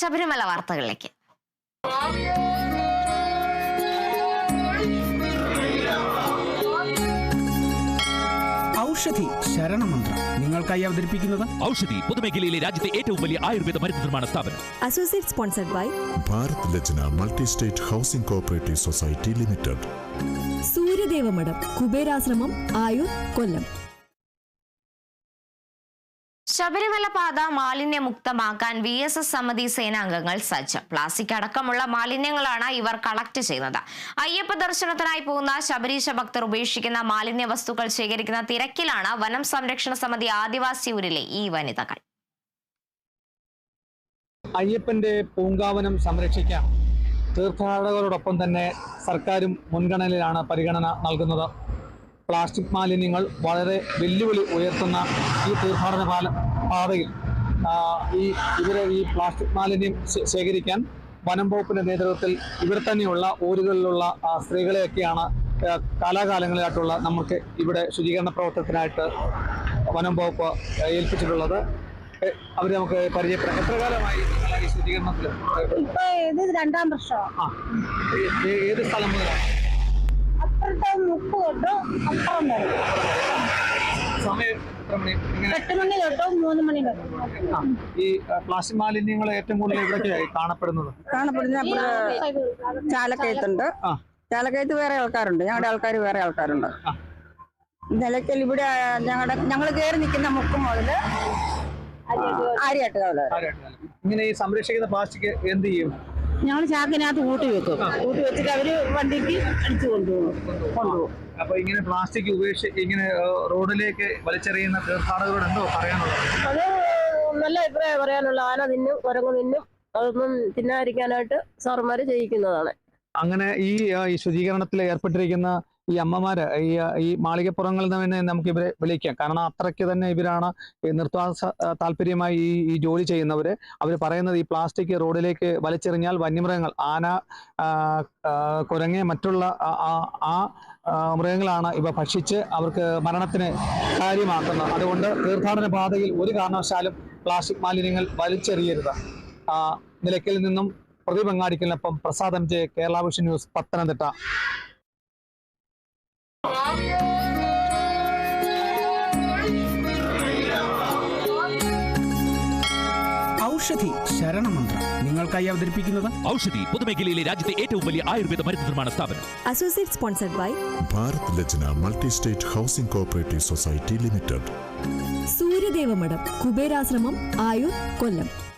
ശബരിമല വാർത്തകളിലേക്ക്. ഔഷധി ശരണമന്ത്രം. നിങ്ങൾക്കായി അവതരിപ്പിക്കുന്നത്? ഔഷധി പൊതുമേഖലയിലെ രാജ്യത്തെ ഏറ്റവും വലിയ ആയുർവേദ മരുന്ന് നിർമ്മാണ സ്ഥാപനം. Associate sponsored by Bharat Lajna multi state housing cooperative society limited. Suryadevamadom Kuberashramam Ayoor Kollam. Sabarimala പാത മാലിന്യമുക്തമാക്കാൻ വി എസ് എസ് സമിതി സേനാംഗങ്ങൾ സജ്ജം. പ്ലാസ്റ്റിക് അടക്കമുള്ള മാലിന്യങ്ങളാണ് ഇവർ കളക്ട് ചെയ്യുന്നത്. അയ്യപ്പ ദർശനത്തിനായി പോകുന്ന ശബരീശ ഭക്തർ ഉപേക്ഷിക്കുന്ന മാലിന്യ വസ്തുക്കൾ ശേഖരിക്കുന്ന തിരക്കിലാണ് വനം സംരക്ഷണ സമിതി ആദിവാസി ഊരിലെ ഈ വനിതകൾ. അയ്യപ്പന്റെ പൂങ്കാവനം സംരക്ഷിക്കാൻ തീർത്ഥാടകരോടൊപ്പം തന്നെ സർക്കാരും മുൻഗണനയിലാണ് പരിഗണന നൽകുന്നത്. പ്ലാസ്റ്റിക് മാലിന്യങ്ങൾ വളരെ വെല്ലുവിളി ഉയർത്തുന്ന ഈ തീർത്ഥാടന പാല പാതയിൽ. ഈ ഇവരെ ഈ പ്ലാസ്റ്റിക് മാലിന്യം ശേഖരിക്കാൻ വനം വകുപ്പിന്റെ നേതൃത്വത്തിൽ ഇവർ തന്നെയുള്ള ഊരുകളിലുള്ള സ്ത്രീകളെയൊക്കെയാണ് കാലാകാലങ്ങളിലായിട്ടുള്ള നമുക്ക് ഇവിടെ ശുചീകരണ പ്രവർത്തനത്തിനായിട്ട് വനം വകുപ്പ് ഏൽപ്പിച്ചിട്ടുള്ളത്. അവർ നമുക്ക് പരിചയപ്പെടാം. എത്ര കാലമായി നിങ്ങൾ ഈ ശുചീകരണത്തിൽ ഇപ്പൊ ഇത് രണ്ടാം വർഷമാണ് ഏ- ഏത് സ്ഥലം മുതലാണ്? മുപ്പ് തൊട്ട് അപ്പുറം വരെ. എട്ട് മണി തൊട്ട് മൂന്ന് മണി ഈ പ്ലാസ്റ്റിക് മാലിന്യങ്ങൾ ഏറ്റവും കൂടുതൽ എവിടെയൊക്കെയായി കാണപ്പെടുന്നത്? കാണപ്പെടുന്ന ചാലക്കയത്തുണ്ട്. ചാലക്കയത്ത് വേറെ ആൾക്കാരുണ്ട്. ഞങ്ങളുടെ ആൾക്കാർ വേറെ ആൾക്കാരുണ്ട്. നിലയ്ക്കൽ ഇവിടെ ഞങ്ങളുടെ ഞങ്ങൾ കയറി നിൽക്കുന്ന മുക്കും മുതൽ ആര്യാട്ടുകാവ് ആരായിട്ടാണ്? ഇങ്ങനെ ഈ സംരക്ഷിക്കുന്ന പ്ലാസ്റ്റിക് എന്ത് ചെയ്യും? ഞങ്ങൾ ചാക്കിനകത്ത് കൂട്ടി വെക്കും. കൂട്ടി വെച്ചിട്ട് അവർ വണ്ടിക്ക് അടിച്ചു കൊണ്ടുപോകും. കൊണ്ടുപോകും. അപ്പൊ ഇങ്ങനെ പ്ലാസ്റ്റിക് ഉപേക്ഷിച്ച് ഇങ്ങനെ റോഡിലേക്ക് വലിച്ചെറിയുന്ന തീർത്ഥാടകരോട് എന്തോ പറയാനുള്ളത്? അത് നല്ല അഭിപ്രായം പറയാനുള്ള. ആന തിന്നും കുരങ്ങ് തിന്നും അതൊന്നും തിന്നാതിരിക്കാനായിട്ട് സാറുമാര് ചെയ്യിക്കുന്നതാണ്. അങ്ങനെ ഈ ശുചീകരണത്തിൽ ഏർപ്പെട്ടിരിക്കുന്ന ഈ അമ്മമാര് ഈ ഈ മാളികപ്പുറങ്ങളിൽ തന്നെ നമുക്ക് ഇവരെ വിളിക്കാം. കാരണം അത്രയ്ക്ക് തന്നെ ഇവരാണ് നിർത്താസ താല്പര്യമായി ഈ ഈ ജോലി ചെയ്യുന്നവര്. അവർ പറയുന്നത് ഈ പ്ലാസ്റ്റിക് റോഡിലേക്ക് വലിച്ചെറിഞ്ഞാൽ വന്യമൃഗങ്ങൾ ആന കുരങ്ങ് മറ്റുള്ള ആ- മൃഗങ്ങളാണ് ഇവ ഭക്ഷിച്ച് അവർക്ക് മരണത്തിന് കാര്യമാക്കുന്നത്. അതുകൊണ്ട് തീർത്ഥാടന പാതയിൽ ഒരു കാരണവശാലും പ്ലാസ്റ്റിക് മാലിന്യങ്ങൾ വലിച്ചെറിയരുത്. നിലയ്ക്കൽ നിന്നും പ്രതിപങ്ങാടിക്കലിനൊപ്പം പ്രസാദം J Kerala vision news Pathanamthitta. Aushadhi ശരണമന്ത്രം. നിങ്ങൾക്കായി അവതരിപ്പിക്കുന്നത്? ഔഷധി പൊതുമേഖലയിലെ രാജ്യത്തെ ഏറ്റവും വലിയ ആയുർവേദ മരുന്ന് നിർമ്മാണ സ്ഥാപനം. Associate sponsored by Bharat Lajna multi state housing cooperative society limited. Suryadevamadom Kuberashramam Ayoor Kollam.